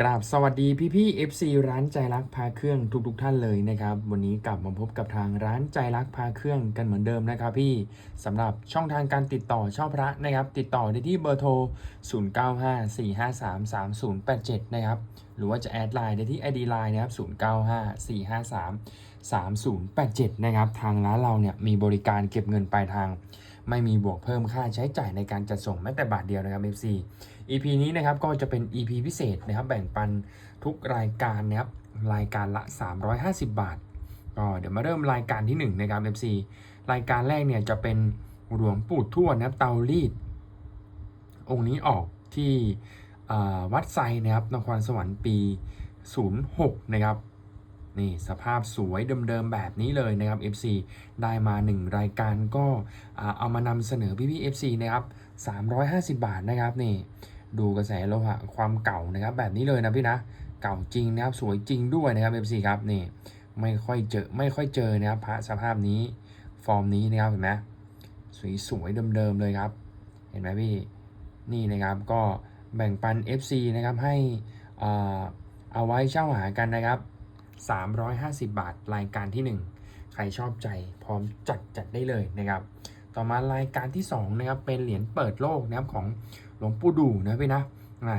กราบสวัสดีพี่พี่ๆ FC ร้านใจรักพาเครื่องทุกๆทท่านเลยนะครับ วันนี้กลับมาพบกับทางร้านใจรักพาเครื่องกันเหมือนเดิมนะครับพี่สำหรับช่องทางการติดต่อเช่าพระนะครับ ติดต่อได้ที่เบอร์โทร 0954533087 นะครับ หรือว่าจะแอดไลน์ได้ที่ ID Line นะครับ 0954533087 นะครับ ทางร้านเราเนี่ยมีบริการเก็บเงินปลายทาง ไม่มีบวกเพิ่มค่าใช้จ่ายในการจัดส่งแม้แต่บาทเดียวนะครับ FC EP นี้นะครับก็จะเป็น EP พิเศษนะครับแบ่งปันทุกรายการนะครับรายการละ 350 บาทก็เดี๋ยวมาเริ่มรายการที่1นะครับ FC รายการแรกเนี่ยจะเป็นหลวงปู่ทวดนะครับเตารีด องค์นี้ออกที่วัดไซนะครับนครสวรรค์ปี 06 นะครับ นี่สภาพสวยเดิมๆแบบนี้เลยนะครับ FC ได้มา 1 รายการก็เอามานำเสนอพี่ๆ FC นะครับ350 บาทนะครับนี่ดูกระแสโลหะความเก่านะครับแบบนี้เลยนะพี่นะเก่าจริงนะครับสวยจริงด้วยนะครับ FC ครับนี่ไม่ค่อยเจอไม่ค่อยเจอนะครับพระสภาพนี้ฟอร์มนี้นะครับเห็นไหมสวยๆเดิมๆเลยครับ เห็นไหมพี่นี่นะครับก็แบ่งปัน FC นะครับให้เอาไว้เช่าหากันนะครับ 350 บาท รายการที่ 1 ใครชอบใจพร้อมจัดจัดได้เลยนะครับ ต่อมารายการที่2นะครับเป็นเหรียญเปิดโลกนะครับของหลวงปู่ดูนะพี่นะ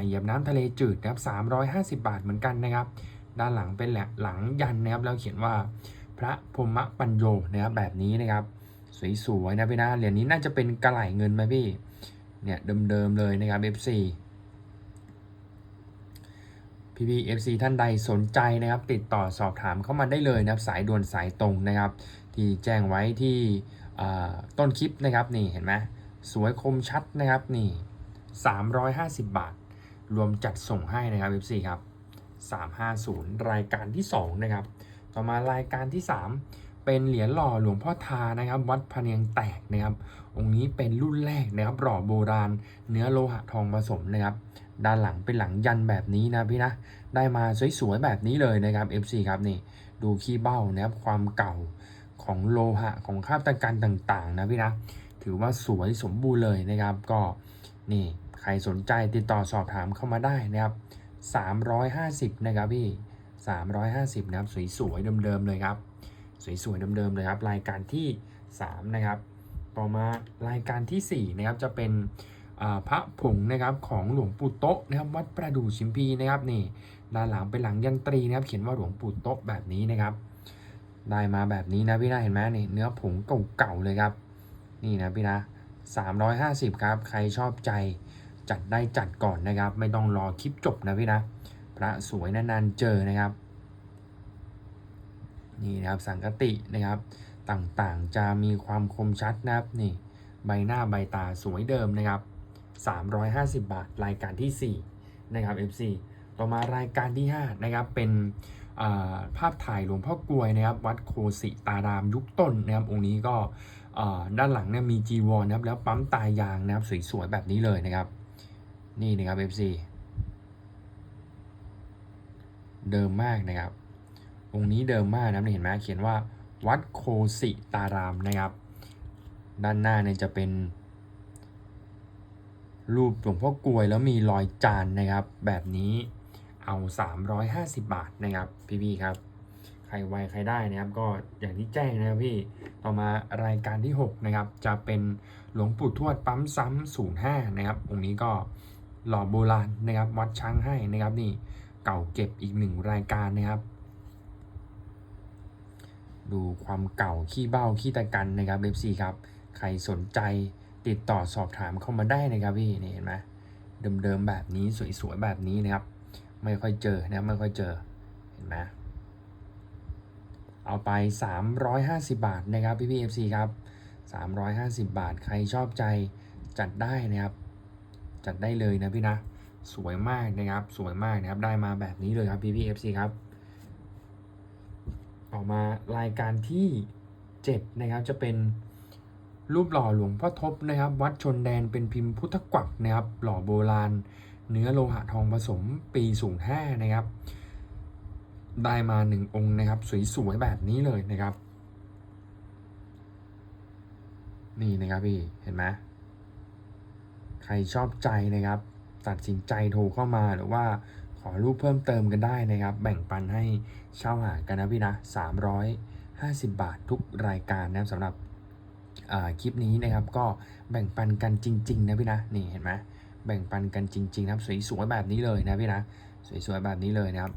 เหยียบน้ำทะเลจืดนะครับ350 บาทเหมือนกันนะครับ ด้านหลังเป็นแหละหลังยันนะครับแล้วเขียนว่าพระพรมปัญโยนะครับแบบนี้นะครับ สวยๆนะพี่นะเหรียญนี้น่าจะเป็นกระไหลเงินไหมพี่เนี่ยเดิมๆเลยนะครับ FC พี่พีเอฟซีท่านใดสนใจนะครับ ติดต่อสอบถามเข้ามาได้เลยนะครับ สายด่วนสายตรงนะครับ ที่แจ้งไว้ที่ต้นคลิปนะครับนี่เห็นไหมสวยคมชัดนะครับนี่ 350 บาท รวมจัดส่งให้นะครับ FC ครับ 350 รายการที่ 2 นะครับ ต่อมารายการที่ 3 เป็นเหรียญหล่อหลวงพ่อทานะครับ วัดพะเนียงแตกนะครับ องค์นี้เป็นรุ่นแรกนะครับหล่อโบราณ เนื้อโลหะทองผสมนะครับ ด้านหลังเป็นหลังยันแบบนี้นะพี่นะ ได้มาสวยๆแบบนี้เลยนะครับ FC ครับนี่ดูขี้เบ้านะครับความเก่าของโลหะของคราบตะกันต่างๆนะพี่นะ ถือว่าสวยสมบูรณ์เลยนะครับ ก็นี่ใครสนใจติดต่อสอบถามเข้ามาได้นะครับ 350 นะครับพี่ 350 นะครับสวยๆเดิมๆเลยครับ สวยๆเดิมๆเลยครับ รายการที่ 3 นะครับ ต่อมารายการทีสี่4 นะครับจะเป็น พระผงนะครับของหลวงปู่โต๊ะนะครับวัดประดู่ชิมพีนะครับนี่ด้านหลังเป็นหลังยันตรีนะครับเขียนว่าหลวงปู่โต๊ะแบบนี้นะครับ ได้มาแบบนี้นะพี่นะเห็นไหมนี่เนื้อผงเก่าๆเลยครับ นี่นะพี่นะ350 ครับ ใครชอบใจจัดได้จัดก่อนนะครับ ไม่ต้องรอคลิปจบนะพี่นะ พระสวยนานๆเจอนะครับ นี่นะครับสังกตินะครับ ต่างๆจะมีความคมชัดนะครับนี่ใบหน้าใบตาสวยเดิมนะครับ 350 บาท รายการที่ 4 นะครับ FC ต่อมารายการที่ 5 นะครับเป็นาภาพถ่ายหลวงพ่อกลวยนะครับ วัดโคสิตารามยุคต้นนะครับองค์นี้ก็ด้านหลังเนี่ยมีจีวรนะครับแล้วปั๊มตายางนะครับสวยๆแบบนี้เลยนะครับ นี่นะครับ FC เดิมมากนะครับ องค์นี้เดิมมากนะครับเห็นไหมเขียนว่าวัดโคสิตารามนะครับ ด้านหน้าเนี่ยจะเป็น รูปหลวงพ่อกลวยแล้วมีรอยจานนะครับ แบบนี้เอา 350 บาทนะครับพี่ๆครับใครไวใครได้นะครับก็อย่างที่แจ้งนะครับพี่ต่อมารายการที่ 6 นะครับ จะเป็นหลวงปู่ทวดปั๊มซ้ำ05 นะครับองค์นี้ก็หล่อโบราณนะครับ วัดช้างให้นะครับนี่เก่าเก็บอีกหนึ่งรายการนะครับ ดูความเก่าขี้เบ้าขี้ตะกันนะครับ FC ครับ ใครสนใจ ติดต่อสอบถามเข้ามาได้นะครับพี่นี่เห็นไหมเดิมๆแบบนี้สวยๆแบบนี้นะครับ ไม่ค่อยเจอนะไม่ค่อยเจอเห็นไหมเอาไป 350 บาทนะครับพี่พี่ FC ครับ 350 บาทใครชอบใจจัดได้นะครับ จัดได้เลยนะพี่นะสวยมากนะครับ สวยมากนะครับ ได้มาแบบนี้เลยครับพี่พี่ FC ครับ ออกมารายการที่ 7 นะครับจะเป็น รูปหล่อหลวงพ่อทบนะครับ วัดชนแดนเป็นพิมพ์พุทธกวักนะครับ หล่อโบราณ เนื้อโลหะทองผสมปี 05 นะครับ ได้มา1องค์นะครับ สวยๆแบบนี้เลยนะครับ นี่นะครับพี่ เห็นไหมใครชอบใจนะครับ ตัดสินใจโทรเข้ามาหรือว่าขอรูปเพิ่มเติมกันได้นะครับ แบ่งปันให้เช่าหากันนะพี่นะ 350 บาททุกรายการนะครับสำหรับ คลิปนี้นะครับก็แบ่งปันกันจริง ๆ นะพี่นะนี่เห็นไหมแบ่งปันกันจริง ๆ นะครับสวยๆแบบนี้เลยนะพี่นะสวยๆแบบนี้เลยนะครับ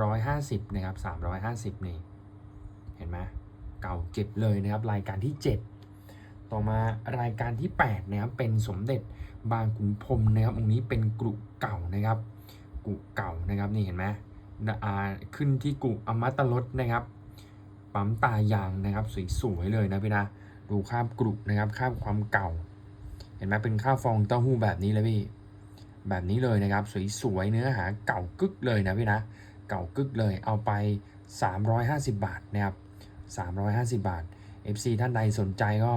350นะครับ350 นี่ เห็นไหมเก่าเก็บเลยนะครับรายการที่ 7 ต่อมารายการที่8นะครับเป็นสมเด็จบางขุนพรมนะครับองค์นี้เป็นกรุเก่านะครับกุเก่านะครับนี่เห็นไหมขึ้นที่กุอมตะรสนะครับปั๊มตายางนะครับสวยๆเลยนะพี่นะ ดูคราบกรุนะครับคราบความเก่า เห็นไหมเป็นข้าวฟองเต้าหู้แบบนี้เลยพี่แบบนี้เลยนะครับ สวยๆเนื้อหาเก่ากึกเลยนะพี่นะ เก่ากึกเลยเอาไป 350 บาทนะครับ350 บาท FC ท่านใดสนใจก็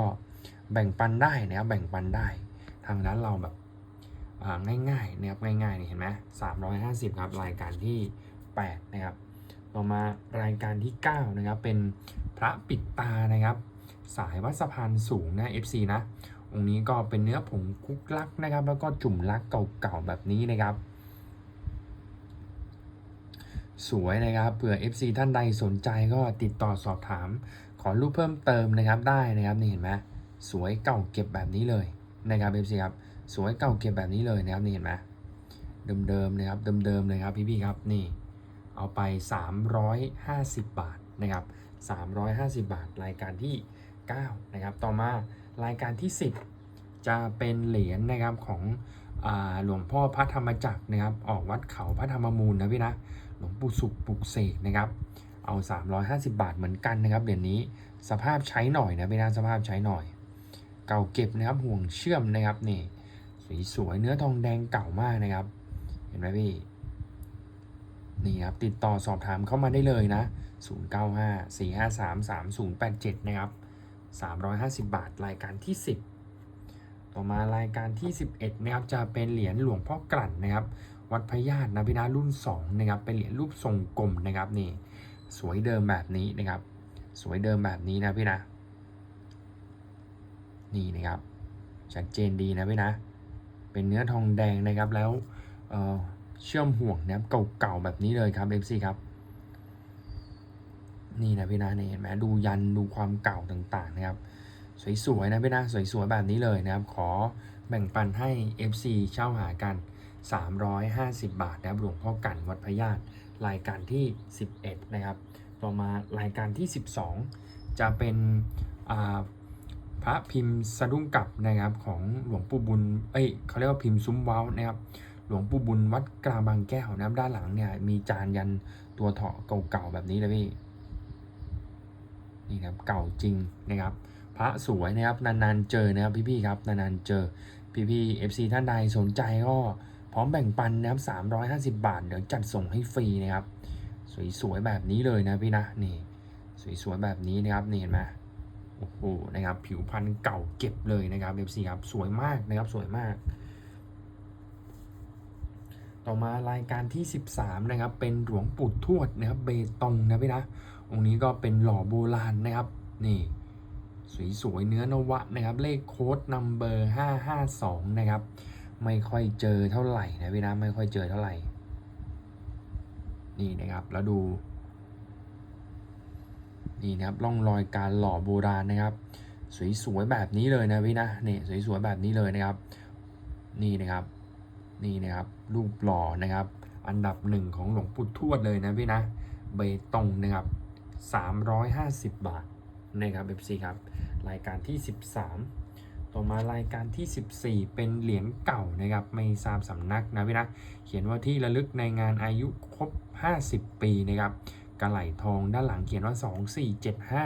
แบ่งปันได้นะครับแบ่งปันได้ ทางร้านเราแบบอ่าง่ายๆนะครับง่ายๆนี่เห็นไหม350ครับรายการที่ 8 นะครับต่อมารายการที่ 9 นะครับ เป็นพระปิดตานะครับ สายวัดสะพานสูงนะ FC นะ องค์นี้ก็เป็นเนื้อผงคุกลักนะครับ แล้วก็จุ่มลักเก่าๆแบบนี้นะครับ สวยนะครับ เผื่อ FC ท่านใดสนใจก็ติดต่อสอบถาม ขอรูปเพิ่มเติมนะครับได้นะครับนี่เห็นไหมสวยเก่าเก็บแบบนี้เลยนะครับ FC ครับ สวยเก่าเก็บแบบนี้เลยนะครับนี่เห็นไหมเดิมๆนะครับเดิมๆเลยครับพี่ๆครับนี่เอาไป 350 บาทนะครับ 350 บาท รายการที่ 9นะครับต่อมารายการที่ 10 จะเป็นเหรียญนะครับของอหลวงพ่อพระธรรมจักรนะครับออกวัดเขาพระธรรมมูลนะพี่นะหลวงปู่สุขปุกเสกนะครับเอา 350 บาทเหมือนกันนะครับเหรียญนี้สภาพใช้หน่อยนะพี่นะสภาพใช้หน่อย เก่าเก็บนะครับห่วงเชื่อมนะครับนี่สวยๆเนื้อทองแดงเก่ามากนะครับ เห็นไหมพี่นี่ครับติดต่อสอบถามเข้ามาได้เลยนะ 095 453 3087 นะครับ 350 บาท รายการที่ 10 ต่อมารายการที่ 11นะครับจะเป็นเหรียญหลวงพ่อกลั่นนะครับ วัดพญาตินะพี่นะรุ่น2นะครับเป็นเหรียญรูปทรงกลมนะครับนี่สวยเดิมแบบนี้นะครับ สวยเดิมแบบนี้นะพี่นะนี่นะครับชัดเจนดีนะพี่นะ เป็นเนื้อทองแดงนะครับแล้วเเชื่อมห่วงนะครับเก่าๆแบบนี้เลยครับ FC ครับ นี่นะพี่นะนี่เห็นไหมดูยันดูความเก่าต่างๆนะครับ สวยๆนะพี่นะสวยๆแบบนี้เลยนะครับ ขอแบ่งปันให้ FC เช่าหากัน 350 บาทนะครับหลวงพ่อกันวัดพญาตรายการที่ 11 นะครับ ต่อมารายการที่ 12 จะเป็นพระพิมพ์สะดุ้งกลับนะครับของหลวงปู่บุญ เอ้ยเขาเรียกว่าพิมพ์ซุ้มเว้านะครับ หลวงปู่บุญวัดกลางบางแก้วนะครับด้านหลังเนี่ยมีจานยันตัวเถาะเก่าๆแบบนี้เลยพี่ นี่ครับเก่าจริงนะครับ พระสวยนะครับนานๆเจอนะครับพี่ๆครับนานๆเจอพี่ๆ FC ท่านใดสนใจก็พร้อมแบ่งปันนะครับ 350 บาท เดี๋ยวจัดส่งให้ฟรีนะครับ สวยๆแบบนี้เลยนะพี่นะนี่สวยๆแบบนี้นะครับนี่เห็นไหมโอ้โหนะครับ ผิวพรรณเก่าเก็บเลยนะครับ FC ครับสวยมากนะครับสวยมาก ต่อมารายการที่ 13 นะครับ เป็นหลวงปู่ทวดนะครับ เบตงนะพี่นะ องค์นี้ก็เป็นหล่อโบราณนะครับ นี่สวยๆเนื้อนวะนะครับ เลขโค้ดนัมเบอร์552 นะครับ ไม่ค่อยเจอเท่าไหร่นะพี่นะไม่ค่อยเจอเท่าไหร่ นี่นะครับแล้วดู นี่นะครับร่องรอยการหล่อโบราณนะครับ สวยๆแบบนี้เลยนะพี่นะนี่สวยๆแบบนี้เลยนะครับ นี่นะครับนี่นะครับรูปหล่อนะครับ อันดับหนึ่งของหลวงปู่ทวดเลยนะพี่นะเบตงนะครับ 350 บาทนะครับเอฟซีครับ รายการที่ 13 ต่อมารายการที่ 14 เป็นเหรียญเก่านะครับไม่ทราบสำนักนะพี่นะ เขียนว่าที่ระลึกในงานอายุครบ 50 ปีนะครับกระไหลทองด้านหลังเขียนว่า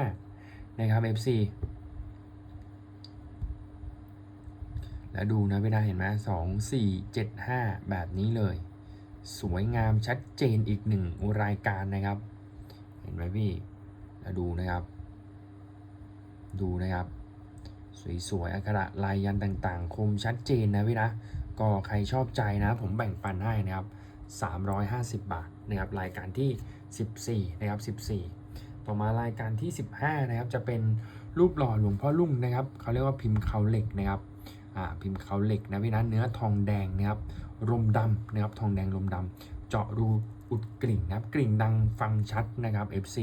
2475 นะครับ FC แล้วดูนะไม่ได้เห็นไหม2475 แบบนี้เลย สวยงามชัดเจนอีกหนึ่งรายการนะครับ ห็นไหมพี่แล้วดูนะครับ ดูนะครับ สวยๆอักขระลายยันต่างๆ คมชัดเจนนะพี่นะ ก็ใครชอบใจนะ ผมแบ่งปันให้นะครับ 350 บาทนะครับรายการที่ 14นะครับ14 ต่อมารายการที่ 15นะครับจะเป็นรูปหล่อหลวงพ่อลุ่งนะครับเขาเรียกว่าพิมพ์เขาเหล็กนะครับอ่าพิมพ์เขาเหล็กนะพี่นะเนื้อทองแดงนะครับรมดำนะครับทองแดงรมดำเจาะรู อุดกลิ่งนะครับกลิ่งดังฟังชัดนะครับ FC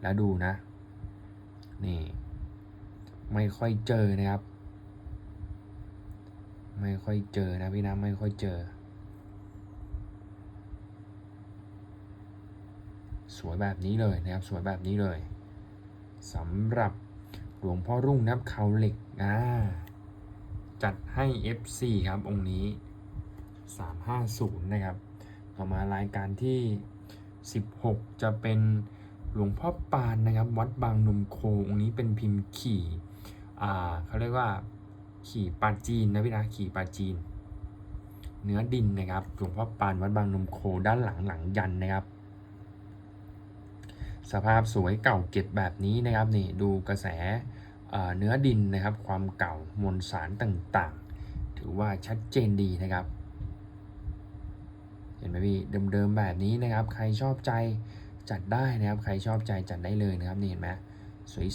แล้วดูนะ นี่ ไม่ค่อยเจอนะครับ ไม่ค่อยเจอนะพี่นะไม่ค่อยเจอ สวยแบบนี้เลยนะครับ สวยแบบนี้เลยสำหรับหลวงพ่อรุ่งนับเขาเหล็กอ่าจัดให้ FC ครับองค์นี้ 350 นะครับ ต่อมารายการที่ 16 จะเป็นหลวงพ่อปานนะครับ วัดบางนมโคองนี้เป็นพิมพ์ขี่อ่าเขาเรียกว่าขี่ปลาจีนนะพี่นะขี่ปลาจีน เนื้อดินนะครับหลวงพ่อปานวัดบางนมโคด้านหลังหลังยันนะครับ สภาพสวยเก่าเก็บแบบนี้นะครับนี่ดูกระแสเอ่อเนื้อดินนะครับ ความเก่ามวลสารต่างๆ ถือว่าชัดเจนดีนะครับ ห็นไหมพี่เดิมๆแบบนี้นะครับ ใครชอบใจจัดได้นะครับ ใครชอบใจจัดได้เลยนะครับนี่เห็นไหม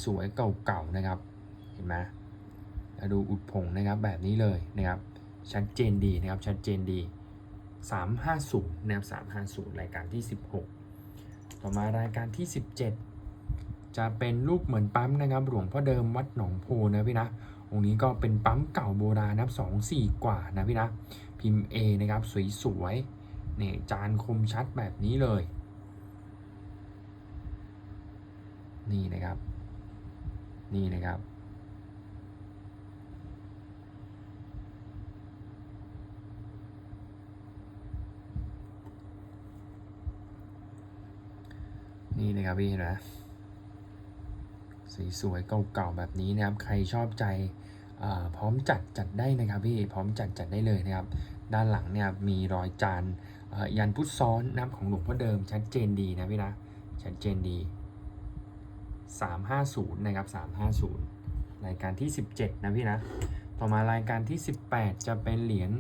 สวยๆเก่าๆนะครับ เห็นไหมแล้วดูอุดผงนะครับแบบนี้เลยนะครับ ชัดเจนดีนะครับ ชัดเจนดี 350นะครับ350 รายการที่ 16 ต่อมารายการที่ 17 จะเป็นรูปเหมือนปั๊มนะครับ หลวงพ่อเดิมวัดหนองโพนะพี่นะองค์นี้ก็เป็นปั๊มเก่าโบราณนะครับ2 4 กว่านะพี่นะ พิมพ์ A นะครับ สวยๆ นี่ยจานคมชัดแบบนี้เลย นี่นะครับ นี่นะครับ นี่นะครับพี่นะสีสวยเก่าๆแบบนี้นะครับ ใครชอบใจ พร้อมจัดจัดได้นะครับพี่พร้อมจัดจัดได้เลยนะครับ ด้านหลังเนี่ยมีรอยจานยันพุทธซ้อนนะครับของหลวงพ่อเดิมชัดเจนดีนะพี่นะชัดเจนดี 350 นะครับ 350 รายการที่ 17 นะพี่นะ ต่อมารายการที่ 18 จะเป็นเหรียญ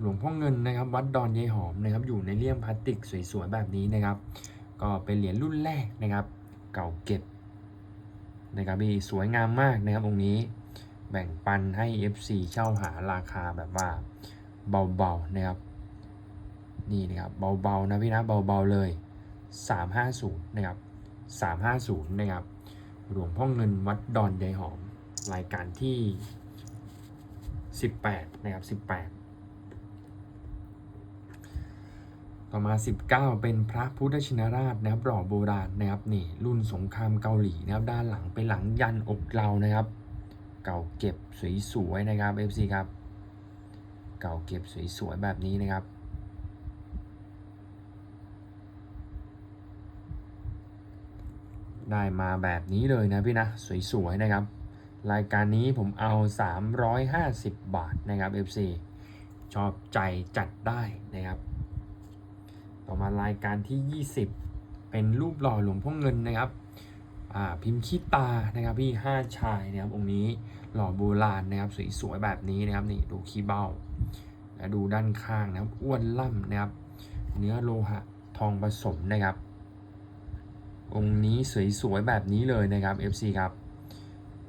หลวงพ่อเงินนะครับ วัดดอนยายหอมนะครับ อยู่ในเลี่ยมพลาสติกสวยๆ แบบนี้นะครับ ก็เป็นเหรียญรุ่นแรกนะครับ เก่าเก็บนะครับพี่สวยงามมากนะครับองค์นี้ แบ่งปันให้ FC เช่าหาราคาแบบว่าเบาๆนะครับ นี่นะครับเบาๆนะพี่นะเบาๆเลย 350นะครับ350นะครับหลวงพ่อเงินวัดดอนยายหอมรายการที่ 18นะครับ18 ต่อมา 19 เป็นพระพุทธชินราชนะครับหล่อโบราณนะครับนี่รุ่นสงครามเกาหลีนะครับด้านหลังเป็นหลังยันอกเรานะครับ เก่าเก็บสวยๆนะครับ FC ครับ เก่าเก็บสวยๆแบบนี้นะครับได้มาแบบนี้เลยนะพี่นะ สวยๆนะครับ รายการนี้ผมเอา 350 บาทนะครับ FC ชอบใจจัดได้นะครับ ต่อมารายการที่ 20 เป็นรูปหล่อหลวงพ่อเงินนะครับ พิมพ์ขี้ตานะครับพี่ห้าชายนะครับองค์นี้หล่อโบราณนะครับสวยๆแบบนี้นะครับนี่ดูขี้เบ้าและดูด้านข้างนะครับอ้วนล่ำนะครับ เนื้อโลหะทองผสมนะครับ องค์นี้สวยๆแบบนี้เลยนะครับ FC ครับ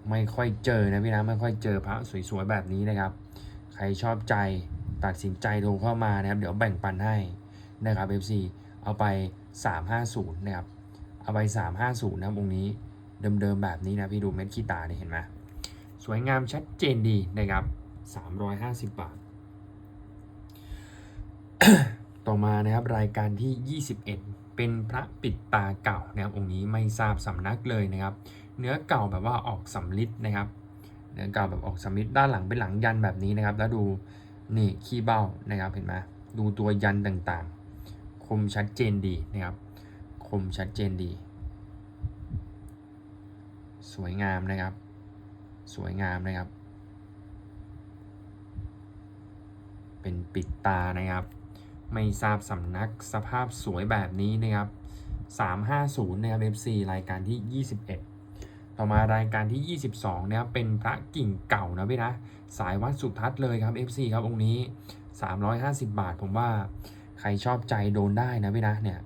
ไม่ค่อยเจอนะพี่นะไม่ค่อยเจอพระสวยๆแบบนี้นะครับ ใครชอบใจตัดสินใจโทรเข้ามานะครับ เดี๋ยวแบ่งปันให้นะครับ FC เอาไป 350 นะครับ เอาไป350นะครับองค์นี้เดิมๆแบบนี้นะพี่ดูเม็ดขี้ตาเนี่ยเห็นไหมสวยงามชัดเจนดีนะครับ350บาท ต่อมานะครับรายการที่ 21 เป็นพระปิดตาเก่านะครับองค์นี้ไม่ทราบสำนักเลยนะครับ เนื้อเก่าแบบว่าออกสำลิดนะครับเนื้อเก่าแบบออกสำลิดด้านหลังเป็นหลังยันแบบนี้นะครับ แล้วดูนี่ขี้เบ้านะครับเห็นไหมดูตัวยันต่างๆ คมชัดเจนดีนะครับ มชัดเจนดี สวยงามนะครับ สวยงามนะครับ เป็นปิดตานะครับ ไม่ทราบสำนักสภาพสวยแบบนี้นะครับ 350นะครับ FC รายการที่ 21ต่อมารายการที่ 22นะครับเป็นพระกิ่งเก่านะพี่นะ สายวัดสุทัศน์เลยครับ FC ครับองค์นี้ 350 บาทผมว่าใครชอบใจโดนได้นะพี่นะเนี่ย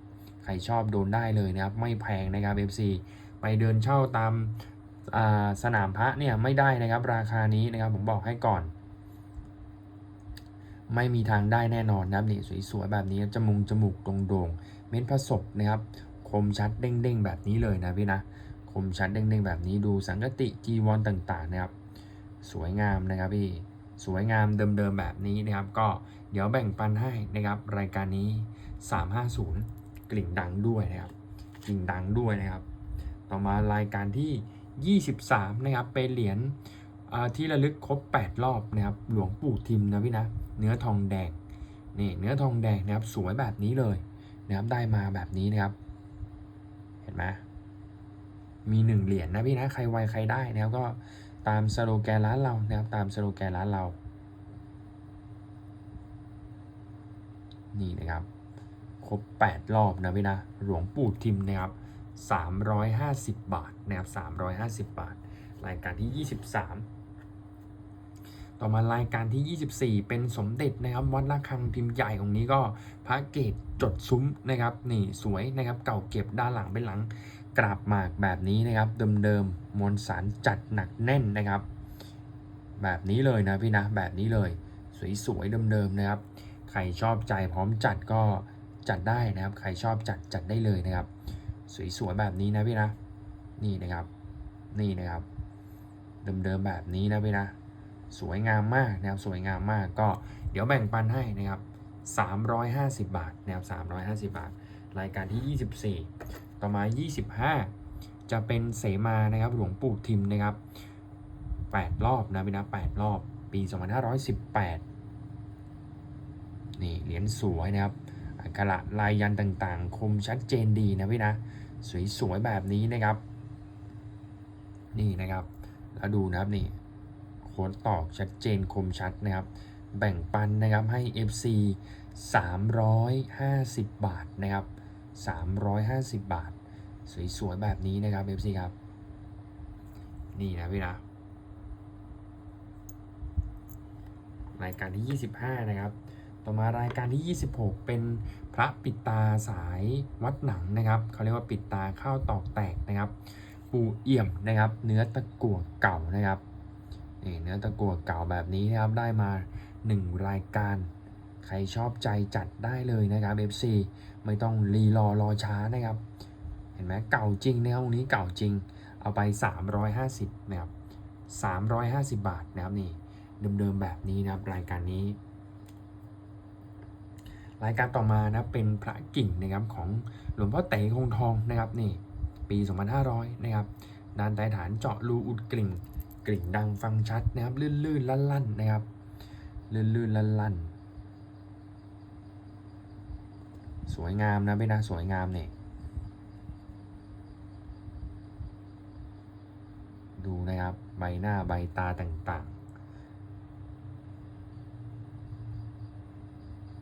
ครชอบโดนได้เลยนะครับ ไม่แพงนะครับ FC ไปเดินเช่าตามาสนามพระเนี่ยไม่ได้นะครับ ราคานี้นะครับผมบอกให้ก่อน ไม่มีทางได้แน่นอนนะครับนี่สวยๆแบบนี้จมูกจมูกโด่งๆเม็ดผสมนะครับ คมชัดเด้งๆแบบนี้เลยนะพี่นะคมชัดเด้งๆแบบนี้ดูสังกติจีวรต่างๆนะครับ สวยงามนะครับพี่สวยงามเดิมๆแบบนี้นะครับ ก็เดี๋ยวแบ่งปันให้นะครับ รายการนี้ 350 กลิ่งดังด้วยนะครับ กลิ่งดังด้วยนะครับ ต่อมารายการที่ 23 นะครับ เป็นเหรียญอ่าที่ระลึกครบ 8 รอบนะครับ หลวงปู่ทิมนะพี่นะ เนื้อทองแดง นี่เนื้อทองแดงนะครับ สวยแบบนี้เลยนะครับ ได้มาแบบนี้นะครับ เห็นไหมมีหนึ่งเหรียญนะพี่นะ ใครไวใครได้นะครับ ก็ตามสโลแกนร้านเรานะครับ ตามสโลแกนร้านเรา นี่นะครับ ครบ 8 รอบนะพี่นะหลวงปู่ทิมนะครับ350 บาทนะครับ350 บาท รายการที่ 23 ต่อมารายการที่ 24 เป็นสมเด็จนะครับวัดระฆังพิมพ์ใหญ่ของนี้ก็พระเกตจดซุ้มนะครับนี่สวยนะครับเก่าเก็บด้านหลังเป็นหลังกราบหมากแบบนี้นะครับเดิมๆมวลสารจัดหนักแน่นนะครับ แบบนี้เลยนะพี่นะแบบนี้เลย สวยๆเดิมๆนะครับ ใครชอบใจพร้อมจัดก็ จัดได้นะครับ ใครชอบจัดจัดได้เลยนะครับ สวยๆแบบนี้นะพี่นะนี่นะครับ นี่นะครับ เดิมๆแบบนี้นะพี่นะ สวยงามมากนะครับสวยงามมากก็เดี๋ยวแบ่งปันให้นะครับ350 บาทนะครับ350 บาท รายการที่ 24 ต่อมา 25 จะเป็นเสมานะครับหลวงปู่ทิมนะครับ 8 รอบนะพี่นะ8รอบ ปี 2518 นี่เหรียญสวยนะครับ อักขระลายยันต่างๆ คมชัดเจนดีนะพี่นะ สวยๆแบบนี้นะครับ นี่นะครับ แล้วดูนะครับนี่โค้ดตอกชัดเจนคมชัดนะครับ แบ่งปันนะครับให้ FC 350 บาทนะครับ 350 บาท สวยๆแบบนี้นะครับ FC ครับ นี่นะพี่นะรายการที่ 25 นะครับ ต่อมารายการที่ 26 เป็นพระปิดตาสายวัดหนังนะครับเขาเรียกว่าปิดตาข้าวตอกแตกนะครับ ปูเอี่ยมนะครับ เนื้อตะกั่วเก่านะครับนี่เนื้อตะกั่วเก่าแบบนี้นะครับได้มา 1 รายการ ใครชอบใจจัดได้เลยนะครับ FC ไม่ต้องรีรอรอช้านะครับ เห็นไหมเก่าจริงนะครับตรงนี้เก่าจริง เอาไป 350นะครับ350 บาทนะครับนี่เดิมๆแบบนี้นะครับรายการนี้ รายการต่อมานะเป็นพระกิ่งนะครับของหลวงพ่อเต๋คงทองนะครับนี่ปี 2500 นะครับด้านใต้ฐานเจาะรูอุดกลิ่งกลิ่งดังฟังชัดนะครับลื่นๆลั่นๆนะครับลื่นๆลั่นๆสวยงามนะพี่นะสวยงามเนี่ยดูนะครับใบหน้าใบตาต่างๆ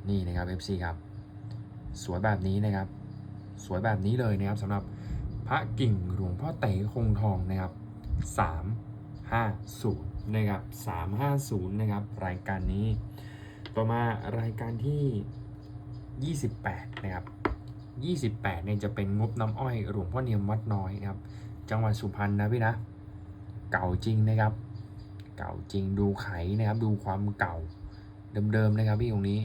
นี่นะครับ FC ครับ สวยแบบนี้นะครับ สวยแบบนี้เลยนะครับสำหรับพระกิ่งหลวงพ่อเต๋คงทองนะครับ 350 นะครับ 350 นะครับ รายการนี้ ต่อมารายการที่ 28 นะครับ 28เนี่ยจะเป็นงบน้ำอ้อยหลวงพ่อเนียมวัดน้อยนะครับ จังหวัดสุพรรณนะพี่นะ เก่าจริงนะครับ เก่าจริงดูไขนะครับ ดูความเก่าเดิมๆนะครับพี่ตรงนี้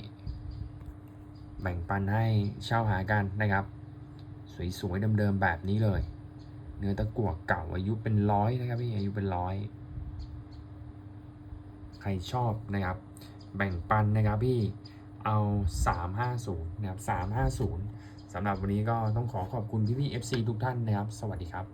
แบ่งปันให้เช่าหากันนะครับ สวยๆเดิมๆแบบนี้เลย เนื้อตะกั่วเก่าอายุเป็นร้อยนะครับพี่อายุเป็นร้อยใครชอบนะครับ แบ่งปันนะครับพี่เอา 350นะครับ350สำหรับวันนี้ก็ต้องขอขอบคุณพี่ๆ FC ทุกท่านนะครับ สวัสดีครับ